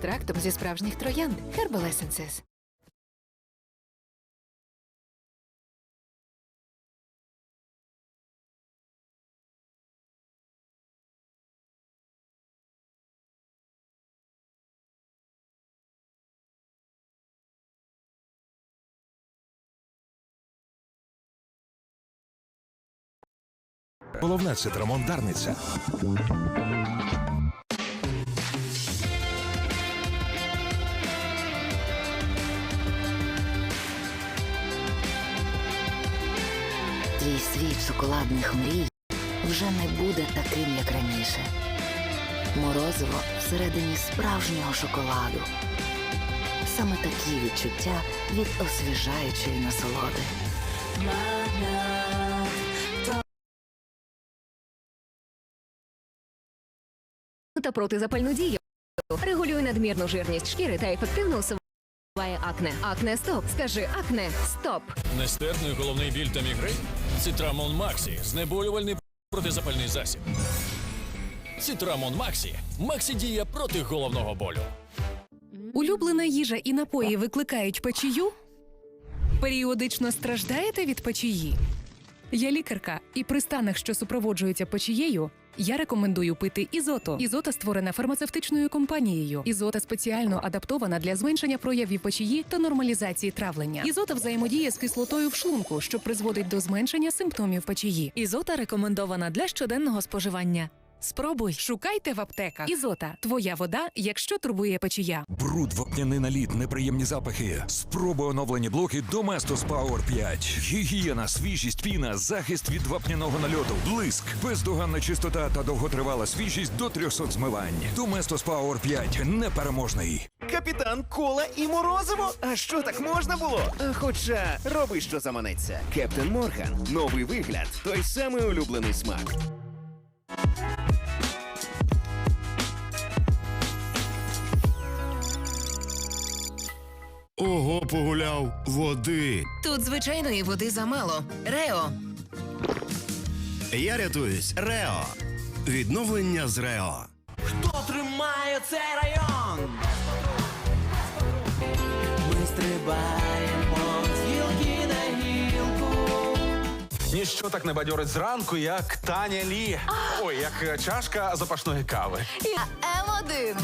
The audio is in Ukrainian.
екстрактом зі справжніх троянд Herbal Essences. Головна цитрамон Дарниця. Шоколадних мрій вже не буде таким, як раніше. Морозиво всередині справжнього шоколаду. Саме такі відчуття від освіжаючої насолоди. та протизапальну дію. Регулює надмірну жирність шкіри та ефективно усуває акне. Акне стоп. Скажи акне стоп. Нестерпний головний біль та мігрень? Цитрамон Максі. Знеболювальний протизапальний засіб. Цитрамон Максі. Максі діє проти головного болю. Улюблена їжа і напої викликають печію? Періодично страждаєте від печії? Я лікарка, і при станах, що супроводжуються печією, я рекомендую пити ізото. Ізота створена фармацевтичною компанією. Ізота спеціально адаптована для зменшення проявів печії та нормалізації травлення. Ізота взаємодіє з кислотою в шлунку, що призводить до зменшення симптомів печії. Ізота рекомендована для щоденного споживання. Спробуй, шукайте в аптеках. Ізота твоя вода, якщо турбує печія. Бруд, вапняний наліт, неприємні запахи. Спробуй оновлені блоки Domestos Power 5. Гігієна, свіжість, піна, захист від вапняного нальоту, блиск, бездоганна чистота та довготривала свіжість до 300 змивань. Domestos Power 5 непереможний. Капітан Кола і Морозиво? А що так можна було? А Хоча роби, що заманеться. Кептен Морган. Новий вигляд. Той самий улюблений смак. Ого, погуляв води. Тут звичайної води замало. Рео. Я рятуюсь. Рео. Відновлення з Рео. Хто тримає цей район? Ми стрибаємо з гілки на гілку. Ніщо так не бадьорить зранку, як Таня Лі. Ой, як е, чашка запашної кави. М1